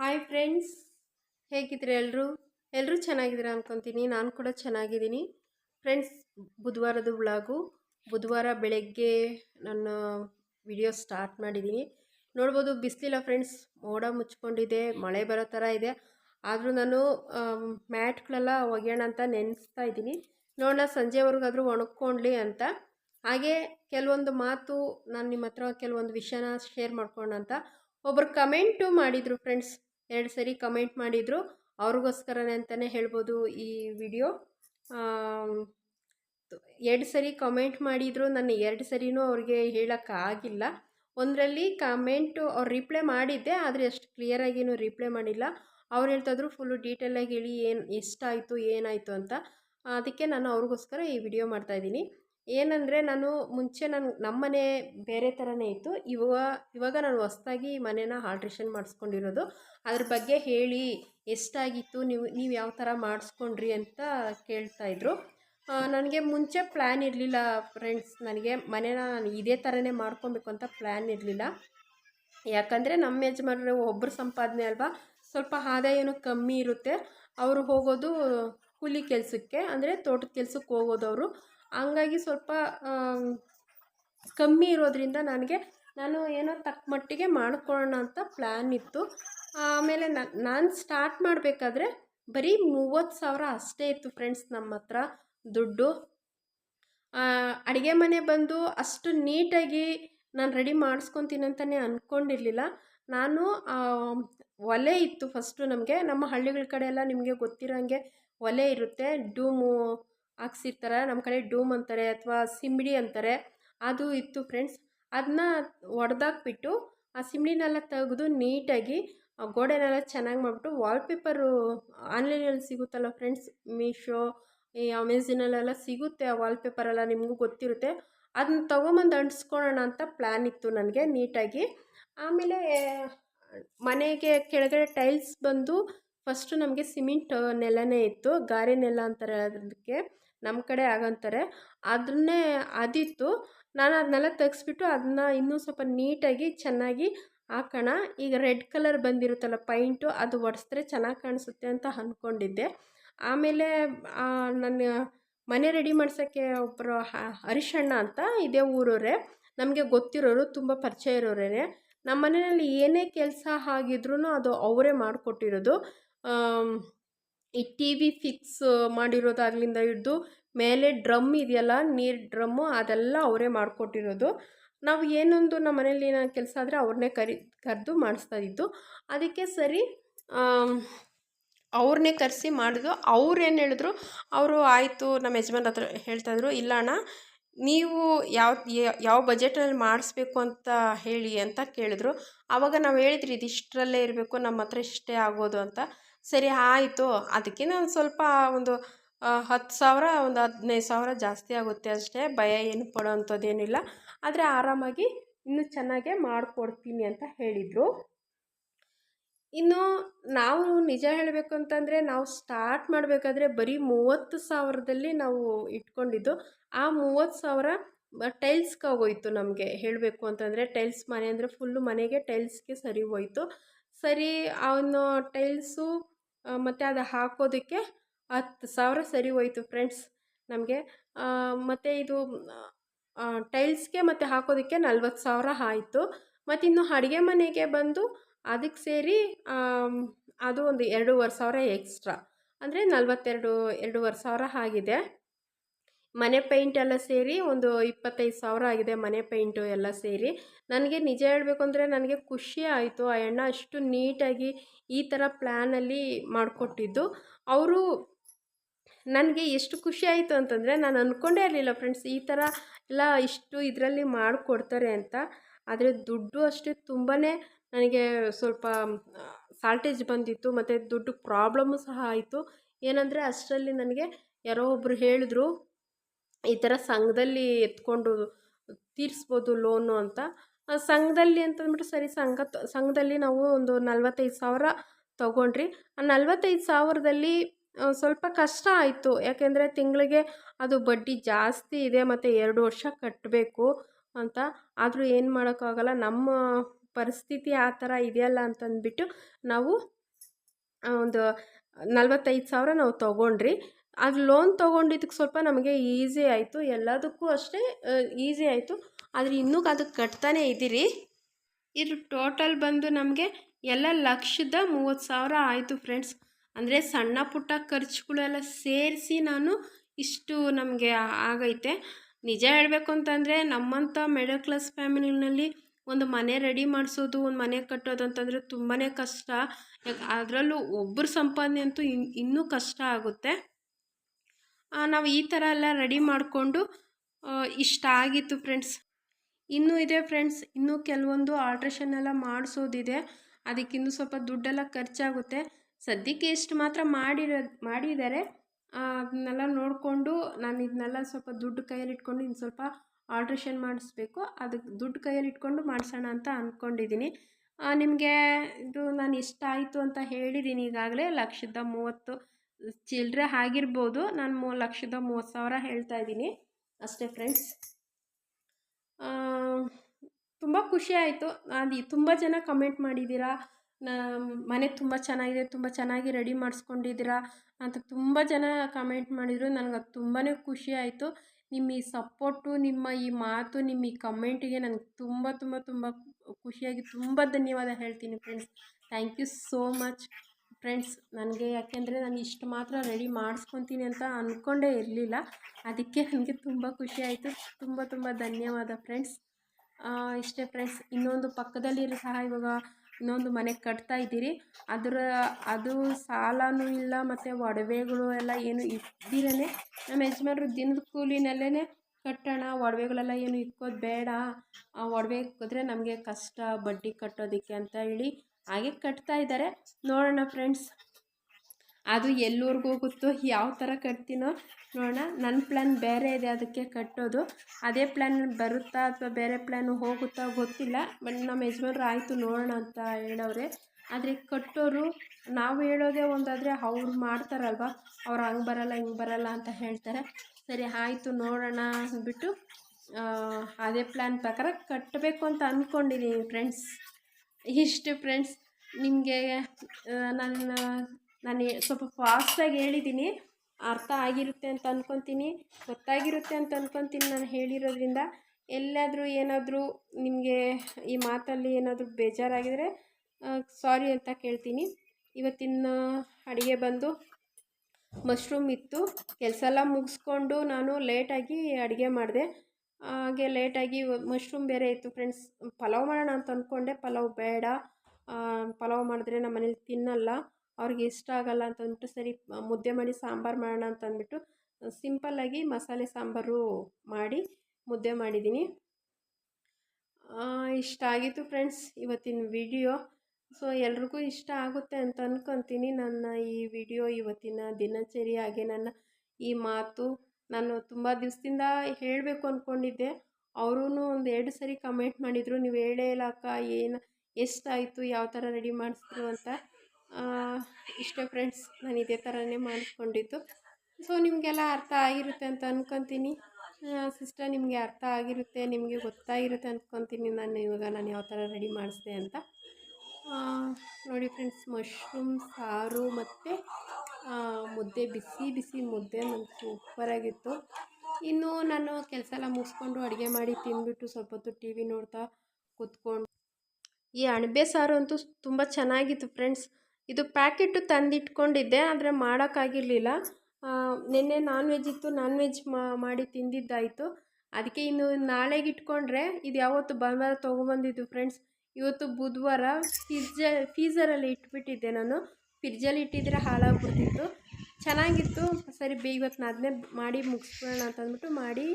Hi friends ಹೇಗಿದ್ರೆ ಎಲ್ಲರೂ ಎಲ್ಲರೂ ಚೆನ್ನಾಗಿದ್ದೀರಾ ಅಂದ್ಕೊತೀನಿ ನಾನು ಕೂಡ ಚೆನ್ನಾಗಿದ್ದೀನಿ. ಫ್ರೆಂಡ್ಸ್ ಬುಧವಾರದ ಬ್ಲಾಗು ಬುಧವಾರ ಬೆಳಗ್ಗೆ ನನ್ನ ವಿಡಿಯೋ ಸ್ಟಾರ್ಟ್ ಮಾಡಿದ್ದೀನಿ. ನೋಡ್ಬೋದು, ಬಿಸಿಲಿಲ್ಲ ಫ್ರೆಂಡ್ಸ್ ಮೋಡ ಮುಚ್ಕೊಂಡಿದೆ. ಮಳೆ ಬರೋ ಥರ ಇದೆ. ಆದರೂ ನಾನು ಮ್ಯಾಟ್ಗಳೆಲ್ಲ ಒಗೆಯೋಣ ಅಂತ ನೆನೆಸ್ತಾ ಇದ್ದೀನಿ. ನೋಡೋಣ, ಸಂಜೆವರೆಗಾದರೂ ಒಣಗ್ಕೊಳ್ಳಿ ಅಂತ. ಹಾಗೆ, ಕೆಲವೊಂದು ಮಾತು ನಾನು ನಿಮ್ಮ ಹತ್ರ ಕೆಲವೊಂದು ವಿಷಯನ ಶೇರ್ ಮಾಡ್ಕೊಳ್ಳೋಣ ಅಂತ. ಒಬ್ಬರು ಕಮೆಂಟು ಮಾಡಿದರು ಫ್ರೆಂಡ್ಸ್ ಎರಡು ಸರಿ ಕಮೆಂಟ್ ಮಾಡಿದರು. ಅವ್ರಿಗೋಸ್ಕರನೇ ಅಂತಲೇ ಹೇಳ್ಬೋದು ಈ ವಿಡಿಯೋ ಎರಡು ಸರಿ ಕಮೆಂಟ್ ಮಾಡಿದರು. ನಾನು ಎರಡು ಸರಿನೂ ಅವ್ರಿಗೆ ಹೇಳೋಕ್ಕಾಗಿಲ್ಲ ಒಂದರಲ್ಲಿ ಕಮೆಂಟು ಅವ್ರು ರಿಪ್ಲೈ ಮಾಡಿದ್ದೆ, ಆದರೆ ಅಷ್ಟು ಕ್ಲಿಯರಾಗೇನು ರಿಪ್ಲೈ ಮಾಡಿಲ್ಲ. ಅವ್ರು ಹೇಳ್ತಾಯಿದ್ರು ಫುಲ್ಲು ಡೀಟೇಲಾಗಿ ಹೇಳಿ, ಏನು, ಎಷ್ಟಾಯಿತು, ಏನಾಯಿತು ಅಂತ. ಅದಕ್ಕೆ ನಾನು ಅವ್ರಿಗೋಸ್ಕರ ಈ ವಿಡಿಯೋ ಮಾಡ್ತಾಯಿದ್ದೀನಿ ಏನಂದರೆ ನಾನು ಮುಂಚೆ ನಾನು ನಮ್ಮನೆ ಬೇರೆ ಥರನೇ ಇತ್ತು. ಇವಾಗ ಇವಾಗ ನಾನು ಹೊಸ್ದಾಗಿ ಮನೇನ ಆಲ್ಟ್ರೇಷನ್ ಮಾಡಿಸ್ಕೊಂಡಿರೋದು. ಅದ್ರ ಬಗ್ಗೆ ಹೇಳಿ ಎಷ್ಟಾಗಿತ್ತು, ನೀವು ನೀವು ಯಾವ ಥರ ಮಾಡಿಸ್ಕೊಂಡ್ರಿ ಅಂತ ಕೇಳ್ತಾ ಇದ್ರು. ನನಗೆ ಮುಂಚೆ ಪ್ಲ್ಯಾನ್ ಇರಲಿಲ್ಲ ಫ್ರೆಂಡ್ಸ್ ನನಗೆ ಮನೇನ ನಾನು ಇದೇ ಥರನೇ ಮಾಡ್ಕೊಬೇಕು ಅಂತ ಪ್ಲ್ಯಾನ್ ಇರಲಿಲ್ಲ. ಯಾಕಂದರೆ ನಮ್ಮ ಯಜಮಾನರು ಒಬ್ಬರು ಸಂಪಾದನೆ ಅಲ್ವಾ, ಸ್ವಲ್ಪ ಆದಾಯನೂ ಕಮ್ಮಿ ಇರುತ್ತೆ. ಅವರು ಹೋಗೋದು ಕೂಲಿ ಕೆಲಸಕ್ಕೆ, ಅಂದರೆ ತೋಟದ ಕೆಲಸಕ್ಕೆ ಹೋಗೋದು ಅವರು ಹಂಗಾಗಿ ಸ್ವಲ್ಪ ಕಮ್ಮಿ ಇರೋದ್ರಿಂದ ನನಗೆ, ನಾನು ಏನೋ ತಕ್ಕ ಮಟ್ಟಿಗೆ ಮಾಡ್ಕೊಳ್ಳೋಣ ಅಂತ ಪ್ಲ್ಯಾನ್ ಇತ್ತು. ಆಮೇಲೆ ನಾನು ಸ್ಟಾರ್ಟ್ ಮಾಡಬೇಕಾದ್ರೆ ಬರೀ ಮೂವತ್ತು ಸಾವಿರ ಅಷ್ಟೇ ಇತ್ತು ಫ್ರೆಂಡ್ಸ್ ನಮ್ಮ ಹತ್ರ ದುಡ್ಡು. ಅಡುಗೆ ಮನೆ ಬಂದು ಅಷ್ಟು ನೀಟಾಗಿ ನಾನು ರೆಡಿ ಮಾಡಿಸ್ಕೊತೀನಿ ಅಂತಲೇ ಅಂದ್ಕೊಂಡಿರಲಿಲ್ಲ ನಾನು ಒಲೆ ಇತ್ತು ಫಸ್ಟು ನಮಗೆ. ನಮ್ಮ ಹಳ್ಳಿಗಳ ಕಡೆ ಎಲ್ಲ ನಿಮಗೆ ಗೊತ್ತಿರೋಂಗೆ ಒಲೆ ಇರುತ್ತೆ. ಡೂಮು ಹಾಕ್ಸಿರ್ತಾರೆ. ನಮ್ಮ ಕಡೆ ಡೂಮ್ ಅಂತಾರೆ ಅಥವಾ ಸಿಂಬಡಿ ಅಂತಾರೆ. ಅದು ಇತ್ತು ಫ್ರೆಂಡ್ಸ್. ಅದನ್ನ ಒಡೆದಾಕ್ಬಿಟ್ಟು ಆ ಸಿಂಬಡಿನೆಲ್ಲ ತೆಗೆದು ನೀಟಾಗಿ ಗೋಡೆನೆಲ್ಲ ಚೆನ್ನಾಗಿ ಮಾಡಿಬಿಟ್ಟು ವಾಲ್ಪೇಪರು ಆನ್ಲೈನಲ್ಲಿ ಸಿಗುತ್ತಲ್ಲ ಫ್ರೆಂಡ್ಸ್? ಮೀಶೋ, ಈ ಅಮೆಝನಲ್ಲೆಲ್ಲ ಸಿಗುತ್ತೆ ಆ ವಾಲ್ಪೇಪರೆಲ್ಲ ನಿಮಗೂ ಗೊತ್ತಿರುತ್ತೆ. ಅದನ್ನ ತೊಗೊಂಬಂದು ಅಂಟಿಸ್ಕೊಳ್ಳೋಣ ಅಂತ ಪ್ಲ್ಯಾನ್ ಇತ್ತು ನನಗೆ ನೀಟಾಗಿ. ಆಮೇಲೆ ಮನೆಗೆ ಕೆಳಗಡೆ ಟೈಲ್ಸ್ ಬಂದು ಫಸ್ಟು ನಮಗೆ ಸಿಮೆಂಟ್ ನೆಲನೇ ಇತ್ತು. ಗಾರೆ ನೆಲ ಅಂತಾರೆ ಅದಕ್ಕೆ ನಮ್ಮ ಕಡೆ ಹಾಗಂತಾರೆ ಅದನ್ನೇ ಅದಿತ್ತು. ನಾನು ಅದನ್ನೆಲ್ಲ ತೆಗೆಸ್ಬಿಟ್ಟು ಅದನ್ನ ಇನ್ನೂ ಸ್ವಲ್ಪ ನೀಟಾಗಿ ಚೆನ್ನಾಗಿ ಹಾಕೋಣ. ಈಗ ರೆಡ್ ಕಲರ್ ಬಂದಿರುತ್ತಲ್ಲ ಪೈಂಟು, ಅದು ಒರೆಸಿದ್ರೆ ಚೆನ್ನಾಗಿ ಕಾಣಿಸುತ್ತೆ ಅಂತ ಅಂದ್ಕೊಂಡಿದ್ದೆ ಆಮೇಲೆ ನನ್ನ ಮನೆ ರೆಡಿ ಮಾಡ್ಸೋಕ್ಕೆ ಒಬ್ಬರು ಹರಿಶಣ್ಣ ಅಂತ ಇದೇ ಊರವರೇ. ನಮಗೆ ಗೊತ್ತಿರೋರು, ತುಂಬ ಪರಿಚಯ ಇರೋರೇ ನಮ್ಮ ಮನೆಯಲ್ಲಿ ಏನೇ ಕೆಲಸ ಆಗಿದ್ರೂ ಅದು ಅವರೇ ಮಾಡಿಕೊಟ್ಟಿರೋದು. ಈ ಟಿ ವಿ ಫಿಕ್ಸ್ ಮಾಡಿರೋದಾಗ್ಲಿಂದ ಹಿಡಿದು ಮೇಲೆ ಡ್ರಮ್ ಇದೆಯಲ್ಲ, ನೀರು ಡ್ರಮ್ಮು ಅದೆಲ್ಲ ಅವರೇ ಮಾಡಿಕೊಟ್ಟಿರೋದು. ನಾವು ಏನೊಂದು ನಮ್ಮ ಮನೇಲಿ ಏನೋ ಕೆಲಸ ಆದರೆ ಅವ್ರನ್ನೇ ಕರಿ, ಕರೆದು ಮಾಡಿಸ್ತಾ ಇದ್ದು. ಅದಕ್ಕೆ ಸರಿ ಅವ್ರನ್ನೇ ಕರೆಸಿ ಮಾಡಿದ್ರು ಅವ್ರು ಏನು ಹೇಳಿದ್ರು, ಅವರು ಆಯಿತು, ನಮ್ಮ ಯಜಮಾನ್ ಹತ್ರ ಹೇಳ್ತಾಯಿದ್ರು ಇಲ್ಲ ಅಣ್ಣ, ನೀವು ಯಾವ ಯಾವ ಬಜೆಟಲ್ಲಿ ಮಾಡಿಸ್ಬೇಕು ಅಂತ ಹೇಳಿ ಅಂತ ಕೇಳಿದ್ರು. ಆವಾಗ ನಾವು ಹೇಳಿದ್ರಿ, ಇದಿಷ್ಟರಲ್ಲೇ ಇರಬೇಕು ನಮ್ಮ ಹತ್ರ ಇಷ್ಟೇ ಆಗೋದು ಅಂತ. ಸರಿ ಆಯಿತು. ಅದಕ್ಕೆ ನಾನು ಸ್ವಲ್ಪ ಒಂದು ಹತ್ತು ಸಾವಿರ, ಒಂದು ಹದಿನೈದು ಸಾವಿರ ಜಾಸ್ತಿ ಆಗುತ್ತೆ ಅಷ್ಟೇ. ಭಯ ಏನು ಪಡೋ ಅಂಥದ್ದೇನಿಲ್ಲ ಆದರೆ ಆರಾಮಾಗಿ ಇನ್ನೂ ಚೆನ್ನಾಗೇ ಮಾಡಿಕೊಡ್ತೀನಿ ಅಂತ ಹೇಳಿದರು. ಇನ್ನು ನಾವು ನಿಜ ಹೇಳಬೇಕು ಅಂತಂದರೆ ನಾವು ಸ್ಟಾರ್ಟ್ ಮಾಡಬೇಕಾದ್ರೆ ಬರೀ ಮೂವತ್ತು ಸಾವಿರದಲ್ಲಿ ನಾವು ಇಟ್ಕೊಂಡಿದ್ದು. ಆ ಮೂವತ್ತು ಸಾವಿರ ಟೈಲ್ಸ್ಗೆ ಆಗೋಯ್ತು ನಮಗೆ. ಹೇಳಬೇಕು ಅಂತಂದರೆ ಟೈಲ್ಸ್ ಮನೆ ಅಂದರೆ ಫುಲ್ಲು ಮನೆಗೆ ಟೈಲ್ಸ್ಗೆ ಸರಿ ಹೋಯ್ತು. ಸರಿ ಅವನು ಟೈಲ್ಸು ಮತ್ತು ಅದು ಹಾಕೋದಕ್ಕೆ ಹತ್ತು ಸಾವಿರ ಸರಿ ಹೋಯಿತು ಫ್ರೆಂಡ್ಸ್ ನಮಗೆ. ಮತ್ತು ಇದು ಟೈಲ್ಸ್ಗೆ ಮತ್ತು ಹಾಕೋದಕ್ಕೆ ನಲ್ವತ್ತು ಸಾವಿರ ಆಯಿತು. ಮತ್ತು ಇನ್ನು ಅಡುಗೆ ಮನೆಗೆ ಬಂದು ಅದಕ್ಕೆ ಸೇರಿ ಅದು ಒಂದು ಎರಡೂವರೆ ಸಾವಿರ ಎಕ್ಸ್ಟ್ರಾ ಅಂದರೆ ನಲ್ವತ್ತೆರಡು, ಎರಡೂವರೆ ಸಾವಿರ ಆಗಿದೆ. ಮನೆ ಪೇಂಟ್ ಎಲ್ಲ ಸೇರಿ ಒಂದು ಇಪ್ಪತ್ತೈದು ಸಾವಿರ ಆಗಿದೆ ಮನೆ ಪೇಂಟು ಎಲ್ಲ ಸೇರಿ. ನನಗೆ ನಿಜ ಹೇಳಬೇಕು ಅಂದರೆ ನನಗೆ ಖುಷಿ ಆಯಿತು. ಆ ಅಣ್ಣ ಅಷ್ಟು ನೀಟಾಗಿ ಈ ಥರ ಪ್ಲ್ಯಾನಲ್ಲಿ ಮಾಡಿಕೊಟ್ಟಿದ್ದು. ಅವರು ನನಗೆ ಎಷ್ಟು ಖುಷಿ ಆಯಿತು ಅಂತಂದರೆ ನಾನು ಅಂದ್ಕೊಂಡೇ ಇರಲಿಲ್ಲ ಫ್ರೆಂಡ್ಸ್ ಈ ಥರ ಎಲ್ಲ ಇಷ್ಟು ಇದರಲ್ಲಿ ಮಾಡಿಕೊಡ್ತಾರೆ ಅಂತ. ಆದರೆ ದುಡ್ಡು ಅಷ್ಟೇ ತುಂಬಾ ನನಗೆ ಸ್ವಲ್ಪ ಸಾಲ್ಟೇಜ್ ಬಂದಿತ್ತು ಮತ್ತು ದುಡ್ಡು ಪ್ರಾಬ್ಲಮ್ಮು ಸಹ ಆಯಿತು. ಏನಂದರೆ ಅಷ್ಟರಲ್ಲಿ ನನಗೆ ಯಾರೋ ಒಬ್ಬರು ಹೇಳಿದ್ರು ಈ ಥರ ಸಂಘದಲ್ಲಿ ಎತ್ಕೊಂಡು ತೀರಿಸ್ಬೋದು ಲೋನು ಅಂತ. ಸಂಘದಲ್ಲಿ ಅಂತಂದ್ಬಿಟ್ಟು ಸರಿ ಸಂಘ ಸಂಘದಲ್ಲಿ ನಾವು ಒಂದು ನಲ್ವತ್ತೈದು ಸಾವಿರ ತೊಗೊಂಡ್ರಿ. ಆ ನಲ್ವತ್ತೈದು ಸಾವಿರದಲ್ಲಿ ಸ್ವಲ್ಪ ಕಷ್ಟ ಆಯಿತು. ಯಾಕೆಂದರೆ ತಿಂಗಳಿಗೆ ಅದು ಬಡ್ಡಿ ಜಾಸ್ತಿ ಇದೆ, ಮತ್ತು ಎರಡು ವರ್ಷ ಕಟ್ಟಬೇಕು ಅಂತ. ಆದರೂ ಏನು ಮಾಡೋಕ್ಕಾಗಲ್ಲ, ನಮ್ಮ ಪರಿಸ್ಥಿತಿ ಆ ಥರ ಇದೆಯಲ್ಲ ಅಂತಂದ್ಬಿಟ್ಟು ನಾವು ಒಂದು ನಲ್ವತ್ತೈದು ಸಾವಿರ ನಾವು ತೊಗೊಂಡ್ರಿ. ಅದು ಲೋನ್ ತೊಗೊಂಡಿದ್ದಕ್ಕೆ ಸ್ವಲ್ಪ ನಮಗೆ ಈಸಿ ಆಯಿತು. ಎಲ್ಲದಕ್ಕೂ ಅಷ್ಟೇ ಈಸಿ ಆಯಿತು. ಆದರೆ ಇನ್ನೂ ಅದಕ್ಕೆ ಕಟ್ತಾನೇ ಇದ್ದೀರಿ. ಇದು ಟೋಟಲ್ ಬಂದು ನಮಗೆ ಎಲ್ಲ ಲಕ್ಷದ ಮೂವತ್ತು ಸಾವಿರ ಆಯಿತು ಫ್ರೆಂಡ್ಸ್ ಅಂದರೆ ಸಣ್ಣ ಪುಟ್ಟ ಖರ್ಚುಗಳೆಲ್ಲ ಸೇರಿಸಿ ನಾನು ಇಷ್ಟು ನಮಗೆ ಆಗೈತೆ. ನಿಜ ಹೇಳಬೇಕು ಅಂತಂದರೆ ನಮ್ಮಂಥ ಮಿಡಲ್ ಕ್ಲಾಸ್ ಫ್ಯಾಮಿಲಿನಲ್ಲಿ ಒಂದು ಮನೆ ರೆಡಿ ಮಾಡಿಸೋದು, ಒಂದು ಮನೆ ಕಟ್ಟೋದು ಅಂತಂದರೆ ತುಂಬಾ ಕಷ್ಟ. ಅದರಲ್ಲೂ ಒಬ್ಬರ ಸಂಪಾದನೆ ಅಂತೂ ಇನ್, ಇನ್ನೂ ಕಷ್ಟ ಆಗುತ್ತೆ. ನಾವು ಈ ಥರ ಎಲ್ಲ ರೆಡಿ ಮಾಡಿಕೊಂಡು ಇಷ್ಟ ಆಗಿತ್ತು ಫ್ರೆಂಡ್ಸ್ ಇನ್ನೂ ಇದೆ ಫ್ರೆಂಡ್ಸ್ ಇನ್ನೂ ಕೆಲವೊಂದು ಆಲ್ಟ್ರೇಷನ್ ಎಲ್ಲ ಮಾಡಿಸೋದಿದೆ. ಅದಕ್ಕೆ ಇನ್ನೂ ಸ್ವಲ್ಪ ದುಡ್ಡೆಲ್ಲ ಖರ್ಚಾಗುತ್ತೆ. ಸದ್ಯಕ್ಕೆ ಎಷ್ಟು ಮಾತ್ರ ಮಾಡಿರೋ ಮಾಡಿದ್ದಾರೆ ಅದನ್ನೆಲ್ಲ ನೋಡಿಕೊಂಡು ನಾನು ಇದನ್ನೆಲ್ಲ ಸ್ವಲ್ಪ ದುಡ್ಡು ಕೈಯಲ್ಲಿ ಇಟ್ಕೊಂಡು ಇನ್ನು ಸ್ವಲ್ಪ ಆಲ್ಟ್ರೇಷನ್ ಮಾಡಿಸ್ಬೇಕು. ಅದಕ್ಕೆ ದುಡ್ಡು ಕೈಯಲ್ಲಿ ಇಟ್ಕೊಂಡು ಮಾಡಿಸೋಣ ಅಂತ ಅಂದ್ಕೊಂಡಿದ್ದೀನಿ ನಿಮಗೆ ಇದು ನಾನು ಇಷ್ಟ ಆಯಿತು ಅಂತ ಹೇಳಿದ್ದೀನಿ ಈಗಾಗಲೇ, ಲಕ್ಷದ ಮೂವತ್ತು ಚಿಲ್ಲರೆ ಆಗಿರ್ಬೋದು, ನಾನು ಮೂ, ಲಕ್ಷದ ಮೂವತ್ತು ಸಾವಿರ ಹೇಳ್ತಾ ಇದ್ದೀನಿ. ಅಷ್ಟೇ ಫ್ರೆಂಡ್ಸ್ ತುಂಬ ಖುಷಿ ಆಯಿತು. ಅದು ತುಂಬ ಜನ ಕಮೆಂಟ್ ಮಾಡಿದ್ದೀರಾ? ಮನೆ ತುಂಬ ಚೆನ್ನಾಗಿದೆ, ತುಂಬ ಚೆನ್ನಾಗಿ ರೆಡಿ ಮಾಡಿಸ್ಕೊಂಡಿದ್ದೀರಾ? ಅಂತ ತುಂಬ ಜನ ಕಮೆಂಟ್ ಮಾಡಿದರು. ನನಗೆ ಅದು ತುಂಬಾ ಖುಷಿ ಆಯಿತು. ನಿಮ್ಮ ಈ ಸಪೋರ್ಟು ನಿಮ್ಮ ಈ ಮಾತು ನಿಮ್ಮ ಈ ಕಮೆಂಟಿಗೆ ನನಗೆ ತುಂಬ ತುಂಬ ತುಂಬ ಖುಷಿಯಾಗಿ ತುಂಬ ಧನ್ಯವಾದ ಹೇಳ್ತೀನಿ friends thank you so much friends ನನಗೆ ಯಾಕೆಂದರೆ ನಾನು ಇಷ್ಟು ಮಾತ್ರ ರೆಡಿ ಮಾಡಿಸ್ಕೊತೀನಿ ಅಂತ ಅಂದ್ಕೊಂಡೇ ಇರಲಿಲ್ಲ. ಅದಕ್ಕೆ ನನಗೆ ತುಂಬ ಖುಷಿ ಆಯಿತು. ತುಂಬ ತುಂಬ ಧನ್ಯವಾದ ಫ್ರೆಂಡ್ಸ್ ಇಷ್ಟೇ ಫ್ರೆಂಡ್ಸ್ ಇನ್ನೊಂದು ಪಕ್ಕದಲ್ಲಿ ಸಹ ಇವಾಗ ಇನ್ನೊಂದು ಮನೆ ಕಟ್ತಾ ಇದ್ದೀರಿ. ಅದರ, ಅದು ಸಾಲನೂ ಇಲ್ಲ, ಮತ್ತು ಒಡವೆಗಳು ಎಲ್ಲ ಏನು ಇದ್ದಿರೇ ನಮ್ಮ ಯಜಮಾನರು ದಿನದ ಕೂಲಿನಲ್ಲೇ ಕಟ್ಟೋಣ, ಒಡವೆಗಳೆಲ್ಲ ಏನು ಇಕ್ಕೋದು ಬೇಡ. ಒಡವೆ ಇಕ್ಕಿದ್ರೆ ನಮಗೆ ಕಷ್ಟ ಬಡ್ಡಿ ಕಟ್ಟೋದಕ್ಕೆ ಅಂತ ಹೇಳಿ ಹಾಗೆ ಕಟ್ತಾ ಇದ್ದಾರೆ ನೋಡೋಣ ಫ್ರೆಂಡ್ಸ್. ಅದು ಎಲ್ಲರಿಗೂ ಹೋಗುತ್ತೋ ಯಾವ ಥರ ಕಟ್ತೀನೋ. ನೋಡೋಣ. ನನ್ನ ಪ್ಲ್ಯಾನ್ ಬೇರೆ ಇದೆ ಅದಕ್ಕೆ ಕಟ್ಟೋದು. ಅದೇ ಪ್ಲ್ಯಾನ್ ಬರುತ್ತಾ ಅಥವಾ ಬೇರೆ ಪ್ಲ್ಯಾನು ಹೋಗುತ್ತಾ ಗೊತ್ತಿಲ್ಲ. ಬಟ್ ನಮ್ಮ ಯಜಮಾನ್ರು ಆಯಿತು ನೋಡೋಣ ಅಂತ ಹೇಳೋರೆ ಆದರೆ ಕಟ್ಟೋರು ನಾವು ಹೇಳೋದೇ ಒಂದಾದರೆ ಅವ್ರು ಮಾಡ್ತಾರಲ್ವ. ಅವ್ರು ಹಂಗೆ ಬರಲ್ಲ, ಹಿಂಗೆ ಬರಲ್ಲ ಅಂತ ಹೇಳ್ತಾರೆ. ಸರಿ, ಆಯಿತು ನೋಡೋಣ ಅಂದ್ಬಿಟ್ಟು ಅದೇ ಪ್ಲ್ಯಾನ್ ಪ್ರಕಾರ ಕಟ್ಟಬೇಕು ಅಂತ ಅಂದ್ಕೊಂಡಿದ್ದೀನಿ ಫ್ರೆಂಡ್ಸ್. ಇಷ್ಟು ಫ್ರೆಂಡ್ಸ್, ನಿಮಗೆ ನನ್ನ, ನಾನು ಸ್ವಲ್ಪ ಫಾಸ್ಟಾಗಿ ಹೇಳಿದ್ದೀನಿ ಅರ್ಥ ಆಗಿರುತ್ತೆ ಅಂತ ಅಂದ್ಕೊತೀನಿ ಗೊತ್ತಾಗಿರುತ್ತೆ ಅಂತ ಅಂದ್ಕೊತೀನಿ ನಾನು ಹೇಳಿರೋದ್ರಿಂದ. ಎಲ್ಲಾದರೂ ಏನಾದರೂ ನಿಮಗೆ ಈ ಮಾತಲ್ಲಿ ಏನಾದರೂ ಬೇಜಾರಾಗಿದರೆ ಸಾರಿ ಅಂತ ಕೇಳ್ತೀನಿ. ಇವತ್ತಿನ ಅಡುಗೆ ಬಂದು ಮಶ್ರೂಮ್ ಇತ್ತು. ಕೆಲಸ ಎಲ್ಲ ಮುಗಿಸ್ಕೊಂಡು ನಾನು ಲೇಟಾಗಿ ಅಡುಗೆ ಮಾಡಿದೆ. ಹಾಗೆ ಲೇಟಾಗಿ ಮಶ್ರೂಮ್ ಬೇರೆ ಇತ್ತು ಫ್ರೆಂಡ್ಸ್ ಪಲಾವ್ ಮಾಡೋಣ ಅಂತ ಅಂದ್ಕೊಂಡೆ ಪಲಾವ್ ಬೇಡ. ಪಲಾವ್ ಮಾಡಿದ್ರೆ ನಮ್ಮ ಮನೇಲಿ ತಿನ್ನಲ್ಲ. ಅವ್ರಿಗೆ ಇಷ್ಟ ಆಗಲ್ಲ ಅಂತ ಅಂದ್ಬಿಟ್ಟು ಸರಿ, ಮುದ್ದೆ ಮಾಡಿ ಸಾಂಬಾರು ಮಾಡೋಣ ಅಂತ ಅಂದ್ಬಿಟ್ಟು ಸಿಂಪಲ್ಲಾಗಿ ಮಸಾಲೆ ಸಾಂಬಾರು ಮಾಡಿ ಮುದ್ದೆ ಮಾಡಿದ್ದೀನಿ. ಇಷ್ಟ ಆಗಿತ್ತು ಫ್ರೆಂಡ್ಸ್ ಇವತ್ತಿನ ವಿಡಿಯೋ ಸೊ ಎಲ್ರಿಗೂ ಇಷ್ಟ ಆಗುತ್ತೆ ಅಂತ ಅಂದ್ಕೊತೀನಿ ನನ್ನ ಈ ವಿಡಿಯೋ ಇವತ್ತಿನ ದಿನಚರಿ ಹಾಗೆ ನನ್ನ ಈ ಮಾತು ನಾನು ತುಂಬ ದಿವಸದಿಂದ ಹೇಳಬೇಕು ಅಂದ್ಕೊಂಡಿದ್ದೆ ಅವರೂ ಒಂದು ಎರಡು ಸರಿ ಕಮೆಂಟ್ ಮಾಡಿದರು, ನೀವು ಹೇಳೇ ಇಲ್ಲ ಅಕ್ಕ, ಏನು, ಎಷ್ಟಾಯಿತು, ಯಾವ ಥರ ರೆಡಿ ಮಾಡಿಸಿದ್ರು ಅಂತ. ಇಷ್ಟೇ ಫ್ರೆಂಡ್ಸ್ ನಾನು ಇದೇ ಥರನೇ ಮಾಡಿಸ್ಕೊಂಡಿದ್ದು. ಸೊ ನಿಮಗೆಲ್ಲ ಅರ್ಥ ಆಗಿರುತ್ತೆ ಅಂತ ಅಂದ್ಕೊತೀನಿ ಸಿಸ್ಟರ್ ನಿಮಗೆ ಅರ್ಥ ಆಗಿರುತ್ತೆ, ನಿಮಗೆ ಗೊತ್ತಾಗಿರುತ್ತೆ ಅಂದ್ಕೊತೀನಿ ನಾನು ಇವಾಗ ನಾನು ಯಾವ ಥರ ರೆಡಿ ಮಾಡಿಸಿದೆ ಅಂತ. ನೋಡಿ ಫ್ರೆಂಡ್ಸ್ ಮಶ್ರೂಮ್ ಸಾರು ಮತ್ತು ಮುದ್ದೆ, ಬಿಸಿ ಬಿಸಿ ಮುದ್ದೆ ನಂಗೆ ಸೂಪರಾಗಿತ್ತು ಇನ್ನು ನಾನು ಕೆಲಸ ಎಲ್ಲ ಮುಗಿಸ್ಕೊಂಡು ಅಡುಗೆ ಮಾಡಿ ತಿಂದ್ಬಿಟ್ಟು ಸ್ವಲ್ಪ ಹೊತ್ತು ಟಿ ವಿ ನೋಡ್ತಾ ಕೂತ್ಕೊಂಡು ಈ ಅಣಬೆ ಸಾರು ಅಂತೂ ತುಂಬ ಚೆನ್ನಾಗಿತ್ತು ಫ್ರೆಂಡ್ಸ್. ಇದು ಪ್ಯಾಕೆಟು ತಂದಿಟ್ಕೊಂಡಿದ್ದೆ, ಆದರೆ ಮಾಡೋಕ್ಕಾಗಿರಲಿಲ್ಲ ನಿನ್ನೆ ನಾನ್ ವೆಜ್ ಇತ್ತು ನಾನ್ ವೆಜ್ ಮಾಡಿ ತಿಂದಿದ್ದಾಯಿತು. ಅದಕ್ಕೆ ಇನ್ನು ನಾಳೆಗೆ ಇಟ್ಕೊಂಡ್ರೆ ಇದು ಯಾವತ್ತು ಭಾನುವಾರ ತೊಗೊಬಂದಿದ್ದು ಫ್ರೆಂಡ್ಸ್. ಇವತ್ತು ಬುಧವಾರ ಫಿಜ್ಜ ಫೀಸರಲ್ಲಿ ಇಟ್ಬಿಟ್ಟಿದ್ದೆ ನಾನು. ಫ್ರಿಜ್ಜಲ್ಲಿ ಇಟ್ಟಿದ್ರೆ ಹಾಳಾಗ್ಬಿಡ್ತಿತ್ತು. ಚೆನ್ನಾಗಿತ್ತು. ಸರಿ ಬೇ ಇವತ್ತು ನಾನು ಅದನ್ನೇ ಮಾಡಿ ಮುಗಿಸ್ಬಿಡೋಣ ಅಂತ ಅಂದ್ಬಿಟ್ಟು ಮಾಡಿ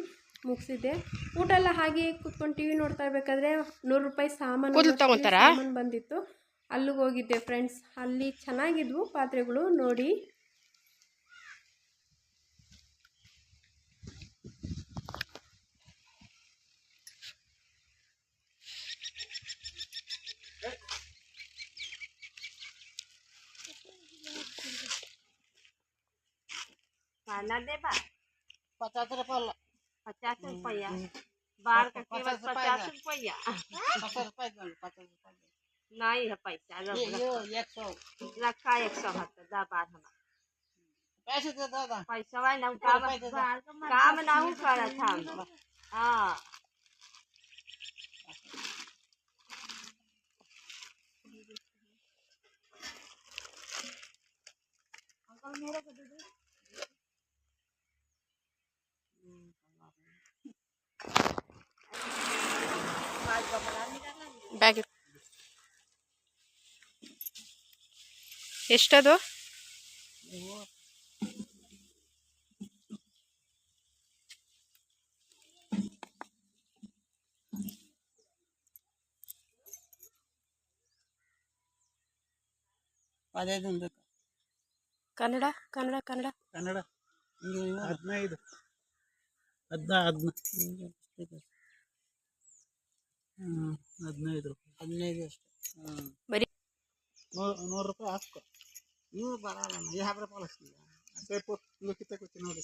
ಮುಗಿಸಿದ್ದೆ. ಊಟ ಎಲ್ಲ ಹಾಗೆ ಕೂತ್ಕೊಂಡು ಟಿ ವಿ ನೋಡ್ತಾ ಇರಬೇಕಾದ್ರೆ ನೂರು ರೂಪಾಯಿ ಸಾಮಾನು? ಸಾಮಾನು ಬಂದಿತ್ತು. ಅಲ್ಲಿಗೆ ಹೋಗಿದ್ದೆ ಫ್ರೆಂಡ್ಸ್ ಅಲ್ಲಿ ಚೆನ್ನಾಗಿದ್ವು ಪಾತ್ರೆಗಳು ನೋಡಿ. काला देबा पचास रुपया पचास रुपया। बार का केवल पचास रुपया। पचास रुपया नहीं है पैसा एक सौ। रखा एक सौ है दा बार हमारा। पैसे दे दो दा। पैसा वाला ना उठा काम ना हूँ करा था। हाँ। अंकल मेरे को दे दो। ಬ್ಯಾಗ್ ಎಷ್ಟದು? ಬೇಕು ಕನ್ನಡ ಕನ್ನಡ ಕನ್ನಡ. ಕನ್ನಡ. ಹದಿನೈದು. ಹದಿನ ಹದಿನ. ಹ್ಞೂ ಹದಿನೈದು ರೂಪಾಯಿ. ಹದಿನೈದು ಅಷ್ಟೇ. ಹ್ಞೂ ಬರೀ ನೂರು ನೂರು ರೂಪಾಯಿ ಹಾಕ್ಕೊ. ನೀವು ಬರಲ್ಲ ಈ ಹಾಬ್ರೆ ಪಾಲಿಸ್ತೀವಿ ಸೇಪು ಲುಕಿತ ಕೂತಿ ನೋಡಿ.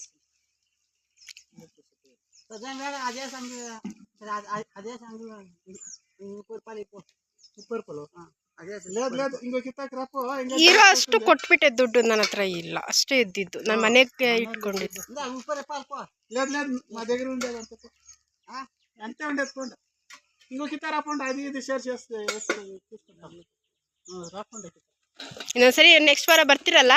ಸದ್ಯ ಬೇಡ ಅದೇ ಸಂಘ ಅದೇ ಸಂಘ ಮುಪ್ಪತ್ತು ರೂಪಾಯಿ ಮುಪ್ಪತ್ತು ರೂಪಾಯಿ ಹಾಂ ಇರೋ ಅಷ್ಟು ಕೊಟ್ಬಿಟ್ಟೆ ದುಡ್ಡು ನನ್ನ ಹತ್ರ ಇಲ್ಲ ಅಷ್ಟು ಇದ್ದಿದ್ದು. ನನ್ನ ಮನೆಗೆ ಇಟ್ಕೊಂಡಿದ್ದು. ముప్పై రూపాయలు పో లేదు లేదు మా దగ్గర ఉండేది అంతే పో. ఆ, అంతే ఉండేది పోండి ఇంకో కిత్త రాపోండి అది ఇది షేర్ చేస్తే వేస్తుంది తీసుకుంటాం ఆ, రాపోండి కిత్త. ಇನ್ನೊಂದ್ಸರಿ ನೆಕ್ಸ್ಟ್ ವಾರ ಬರ್ತೀರಲ್ಲ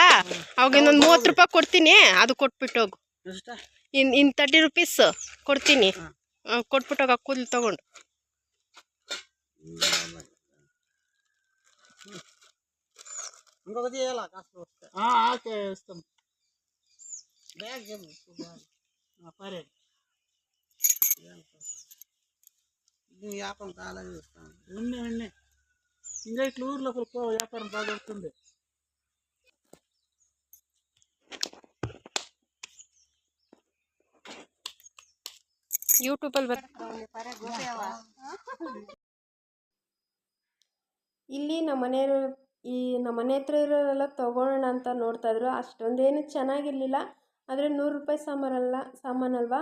ಅವಾಗ ಇನ್ನೊಂದು ಮೂವತ್ತು ರೂಪಾಯಿ ಕೊಡ್ತೀನಿ ಅದು ಕೊಟ್ಬಿಟ್ಟು ಹೋಗು ಎಷ್ಟ ಇನ್ ಇನ್ ತರ್ಟಿ ರುಪೀಸ್ ಕೊಡ್ತೀನಿ ಹಾ. ಆ, ಕೊಟ್ಬಿಟ್ಟು ಹೋಗ ಕೂದಲು ತಗೊಂಡು ఇంకొకటి వేయాలా కాస్త వస్తే ఓకే ఇస్తాం బ్యాగ్ పరే ఇది వ్యాపారం కాలేదు ఇస్తాం ఉన్ని ఉన్ని ఇంకా ఇట్లా ఊర్లో పో వ్యాపారం బాగా వస్తుంది ಯೂಟ್ಯೂಬಲ್ಲಿ ಬರ್ ಇಲ್ಲಿ ನಮ್ಮ ಮನೆಯವರು ಈ ನಮ್ಮ ಮನೆ ಹತ್ರ ಇರೋರೆಲ್ಲ ತೊಗೊಳ್ಳೋಣ ಅಂತ ನೋಡ್ತಾ ಇದ್ರು ಅಷ್ಟೊಂದೇನು ಚೆನ್ನಾಗಿರಲಿಲ್ಲ ಆದರೆ ನೂರು ರೂಪಾಯಿ ಸಾಮಾನಲ್ಲ ಸಾಮಾನಲ್ವಾ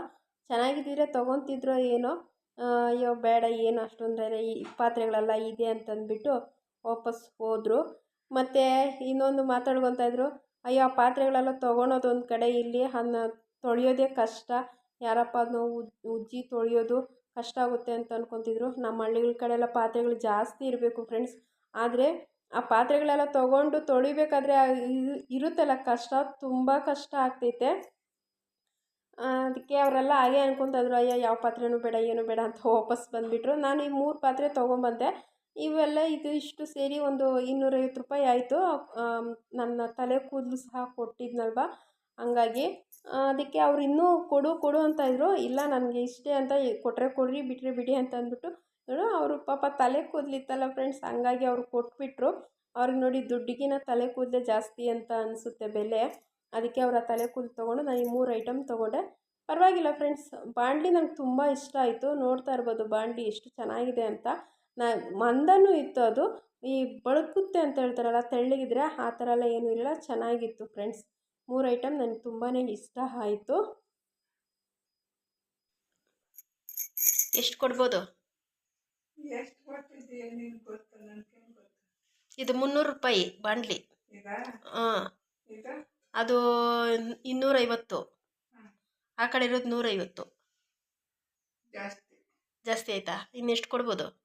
ಚೆನ್ನಾಗಿದ್ದಿದ್ರೆ ತೊಗೊತಿದ್ರೋ ಏನೋ ಆ, ಅಯ್ಯೋ, ಬೇಡ, ಏನು ಅಷ್ಟೊಂದು ಈ ಪಾತ್ರೆಗಳೆಲ್ಲ ಇದೆ ಅಂತಂದ್ಬಿಟ್ಟು ವಾಪಸ್ ಹೋದರು. ಮತ್ತು ಇನ್ನೊಂದು ಮಾತಾಡ್ಕೊತಾ ಇದ್ರು, ಅಯ್ಯೋ, ಆ ಪಾತ್ರೆಗಳೆಲ್ಲ ತೊಗೊಳೋದು ಒಂದು ಕಡೆ ಇಲ್ಲಿ ಅನ್ನ ತೊಳೆಯೋದೇ ಕಷ್ಟ. ಯಾರಪ್ಪ ಅದನ್ನ ಉಜ್ಜಿ ತೊಳೆಯೋದು ಕಷ್ಟ ಆಗುತ್ತೆ ಅಂತ ಅಂದ್ಕೊತಿದ್ರು ನಮ್ಮ ಹಳ್ಳಿಗಳ ಕಡೆ ಎಲ್ಲ ಪಾತ್ರೆಗಳು ಜಾಸ್ತಿ ಇರಬೇಕು ಫ್ರೆಂಡ್ಸ್ ಆದರೆ ಆ ಪಾತ್ರೆಗಳೆಲ್ಲ ತೊಗೊಂಡು ತೊಳಿಬೇಕಾದ್ರೆ ಇರುತ್ತಲ್ಲ ಕಷ್ಟ, ತುಂಬ ಕಷ್ಟ ಆಗ್ತೈತೆ. ಅದಕ್ಕೆ ಅವರೆಲ್ಲ ಹಾಗೆ ಅಯ್ಯ ಅಯ್ಯೋ, ಯಾವ ಪಾತ್ರೆನೂ ಬೇಡ, ಏನು ಬೇಡ ಅಂತ ವಾಪಸ್ ಬಂದುಬಿಟ್ರು. ನಾನು ಈ ಮೂರು ಪಾತ್ರೆ ತೊಗೊಂಬಂದೆ. ಇವೆಲ್ಲ ಇದು ಇಷ್ಟು ಸೇರಿ ಒಂದು ಇನ್ನೂರೈವತ್ತು ರೂಪಾಯಿ ಆಯಿತು. ನನ್ನ ತಲೆ ಕೂದಲು ಸಹ ಕೊಟ್ಟಿದ್ನಲ್ವ? ಹಂಗಾಗಿ ಅದಕ್ಕೆ ಅವ್ರು ಇನ್ನೂ ಕೊಡು ಕೊಡು ಅಂತ ಇದ್ದರು ಇಲ್ಲ, ನನಗೆ ಇಷ್ಟೇ ಅಂತ ಕೊಟ್ಟರೆ ಕೊಡ್ರಿ ಬಿಟ್ಟರೆ ಬಿಡಿ ಅಂತ ಅಂದ್ಬಿಟ್ಟು ನೋಡು, ಅವರು ಪಾಪ ತಲೆ ಕೂದಲಿತ್ತಲ್ಲ ಫ್ರೆಂಡ್ಸ್ ಹಂಗಾಗಿ ಅವ್ರು ಕೊಟ್ಬಿಟ್ರು. ಅವ್ರಿಗೆ ನೋಡಿ ದುಡ್ಡಿಗಿನ ತಲೆ ಕೂದಲೇ ಜಾಸ್ತಿ ಅಂತ ಅನಿಸುತ್ತೆ ಬೆಲೆ. ಅದಕ್ಕೆ ಅವರ ತಲೆ ಕೂದಲು ತೊಗೊಂಡು ನಾನು ಈ ಮೂರು ಐಟಮ್ ತೊಗೊಂಡೆ. ಪರವಾಗಿಲ್ಲ ಫ್ರೆಂಡ್ಸ್ ಬಾಂಡ್ಲಿ ನಂಗೆ ತುಂಬ ಇಷ್ಟ ಆಯಿತು. ನೋಡ್ತಾ ಇರ್ಬೋದು ಬಾಂಡ್ಲಿ ಎಷ್ಟು ಚೆನ್ನಾಗಿದೆ ಅಂತ. ನಾ ಮಂದನೂ ಇತ್ತು ಅದು. ಈ ಬಳುಕುತ್ತೆ ಅಂತ ಹೇಳ್ತಾರಲ್ಲ ತೆಳ್ಳಗಿದ್ರೆ ಆ ಥರ ಎಲ್ಲ ಏನೂ ಇರಲಿಲ್ಲ ಚೆನ್ನಾಗಿತ್ತು ಫ್ರೆಂಡ್ಸ್ ಮೂರು ಐಟಮ್ ನನಗೆ ತುಂಬಾ ಇಷ್ಟ ಆಯಿತು. ಎಷ್ಟು ಕೊಡ್ಬೋದು? ಇದು ಮುನ್ನೂರು ರೂಪಾಯಿ ಬಾಂಡ್ಲಿ. ಹಾಂ ಅದು ಇನ್ನೂರೈವತ್ತು. ಆ ಕಡೆ ಇರೋದು ನೂರೈವತ್ತು. ಜಾಸ್ತಿ. ಜಾಸ್ತಿ ಆಯಿತಾ? ಇನ್ನೆಷ್ಟು ಕೊಡ್ಬೋದು?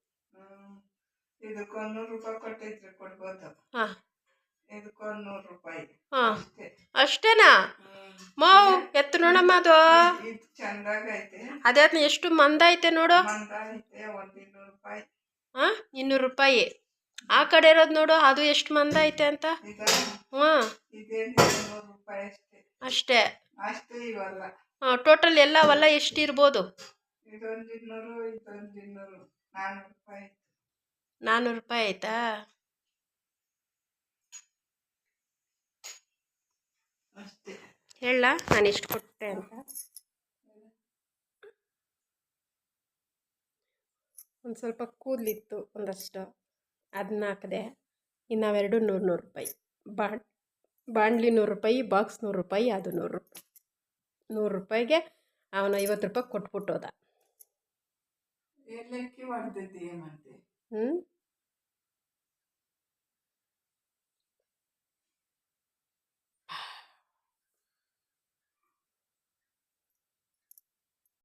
ಹಾಂ. ಅಷ್ಟೇನಾ. ಮಾವು ಎತ್ತು ನೋಡಮ್ಮ ಅದು. ಅದೇ ಎಷ್ಟು ಮಂದ ಐತೆ ನೋಡು. ಹಾಂ ಇನ್ನೂರು ರೂಪಾಯಿ. ಆ ಕಡೆ ಇರೋದು ನೋಡು ಅದು ಎಷ್ಟು ಮಂದ ಐತೆ ಅಂತ? ಹ್ಞೂ ಅಷ್ಟೇ. ಹಾಂ ಟೋಟಲ್ ಎಲ್ಲ ಅವೆಲ್ಲ ಎಷ್ಟು ಇರ್ಬೋದು? ನಾನ್ನೂರು ರೂಪಾಯಿ ಆಯ್ತಾ? ಅಷ್ಟೇ. ಹೇಳ ನಾನು ಎಷ್ಟು ಕೊಟ್ಟೆ ಅಂತ. ಒಂದು ಸ್ವಲ್ಪ ಕೂದಲಿತ್ತು ಒಂದಷ್ಟು. ಅದನ್ನ ಹಾಕಿದೆ ಇನ್ನಾವೆರಡು ನೂರು ನೂರು ರೂಪಾಯಿ. ಬಾ ಬಾಂಡ್ಲಿ ನೂರು ರೂಪಾಯಿ ಬಾಕ್ಸ್ ನೂರು ರೂಪಾಯಿ ಅದು ನೂರು ರೂಪಾಯಿ. ನೂರು ರೂಪಾಯಿಗೆ ಅವನು ಐವತ್ತು ರೂಪಾಯಿ ಕೊಟ್ಬಿಟ್ಟೋದ. ಹ್ಞೂ